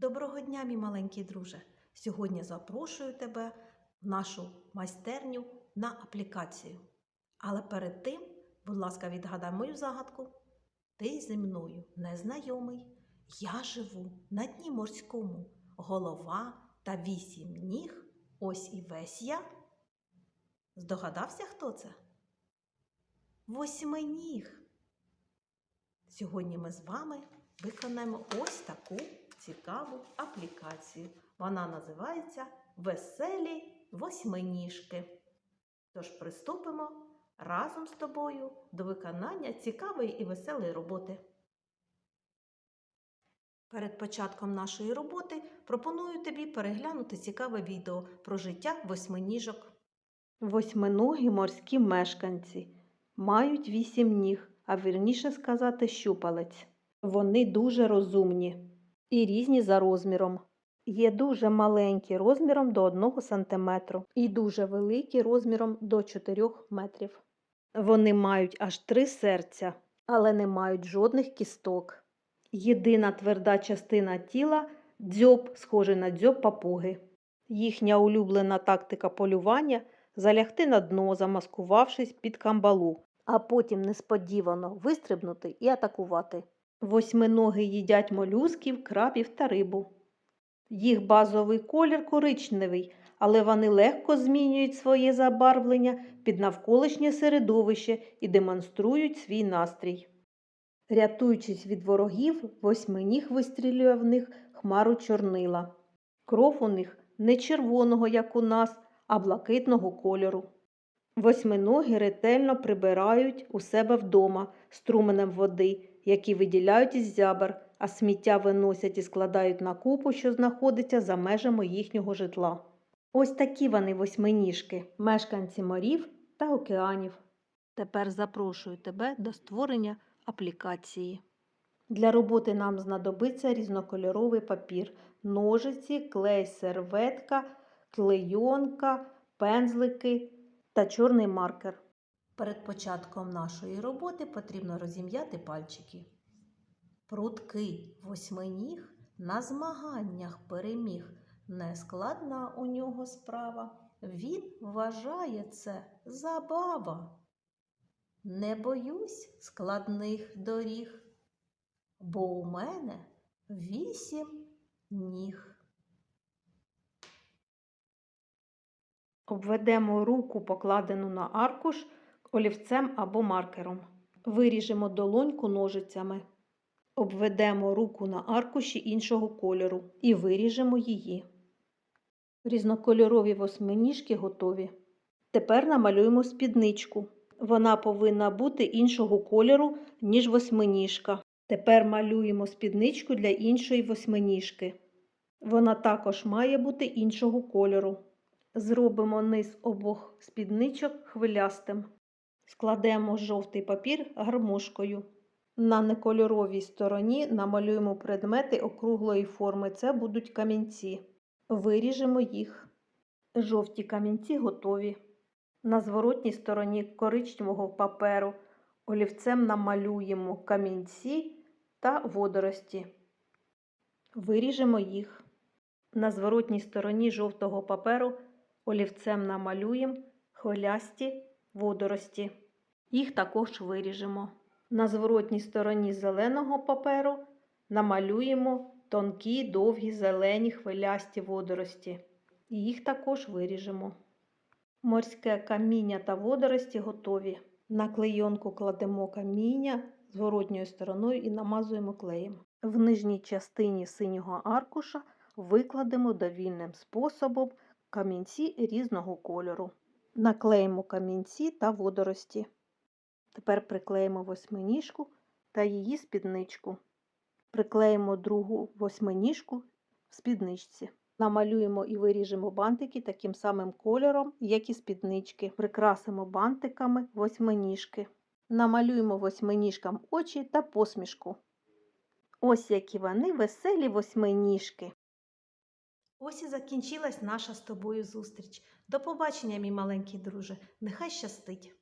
Доброго дня, мій маленький друже! Сьогодні запрошую тебе в нашу майстерню на аплікацію. Але перед тим, будь ласка, відгадай мою загадку. Ти зі мною незнайомий. Я живу на дні морському, голова та вісім ніг. Ось і весь я. Здогадався, хто це? Восьминіг. Сьогодні ми з вами виконаємо ось таку цікаву аплікацію. Вона називається Веселі восьминіжки. Тож приступимо разом з тобою до виконання цікавої і веселої роботи. Перед початком нашої роботи пропоную тобі переглянути цікаве відео про життя восьминіжок. Восьминогі морські мешканці мають вісім ніг, а вірніше сказати щупалець. Вони дуже розумні і різні за розміром. Є дуже маленькі розміром до 1 см і дуже великі розміром до 4 метрів. Вони мають аж три серця, але не мають жодних кісток. Єдина тверда частина тіла дзьоб, схожий на дзьоб папуги. Їхня улюблена тактика полювання залягти на дно, замаскувавшись під камбалу, а потім несподівано вистрибнути і атакувати. Восьминоги їдять молюсків, крабів та рибу. Їх базовий колір коричневий, але вони легко змінюють своє забарвлення під навколишнє середовище і демонструють свій настрій. Рятуючись від ворогів, восьминіг вистрілює в них хмару чорнила. Кров у них не червоного, як у нас, а блакитного кольору. Восьминоги ретельно прибирають у себе вдома струменем води, які виділяють із зябр, а сміття виносять і складають на купу, що знаходиться за межами їхнього житла. Ось такі вони восьминіжки, мешканці морів та океанів. Тепер запрошую тебе до створення аплікації. Для роботи нам знадобиться різнокольоровий папір, ножиці, клей, серветка, клейонка, пензлики та чорний маркер. Перед початком нашої роботи потрібно розім'яти пальчики. Прудкий восьминіг на змаганнях переміг. Нескладна у нього справа. Він вважає це забава. Не боюсь складних доріг, бо у мене вісім ніг. Обведемо руку, покладену на аркуш, олівцем або маркером. Виріжемо долоньку ножицями. Обведемо руку на аркуші іншого кольору і виріжемо її. Різнокольорові восьминіжки готові. Тепер намалюємо спідничку. Вона повинна бути іншого кольору, ніж восьминіжка. Тепер малюємо спідничку для іншої восьминіжки. Вона також має бути іншого кольору. Зробимо низ обох спідничок хвилястим. Складемо жовтий папір гармошкою. На некольоровій стороні намалюємо предмети округлої форми. Це будуть камінці. Виріжемо їх. Жовті камінці готові. На зворотній стороні коричневого паперу олівцем намалюємо камінці та водорості. Виріжемо їх. На зворотній стороні жовтого паперу олівцем намалюємо хвилясті водорості. Їх також виріжемо. На зворотній стороні зеленого паперу намалюємо тонкі, довгі, зелені хвилясті водорості. І їх також виріжемо. Морське каміння та водорості готові. На клейонку кладемо каміння зворотньою стороною і намазуємо клеєм. В нижній частині синього аркуша викладемо довільним способом камінці різного кольору. Наклеїмо камінці та водорості. Тепер приклеїмо восьминіжку та її спідничку. Приклеїмо другу восьминіжку в спідничці. Намалюємо і виріжемо бантики таким самим кольором, як і спіднички. Прикрасимо бантиками восьминіжки. Намалюємо восьминіжкам очі та посмішку. Ось які вони веселі восьминіжки. Ось і закінчилась наша з тобою зустріч. До побачення, мій маленький друже. Нехай щастить!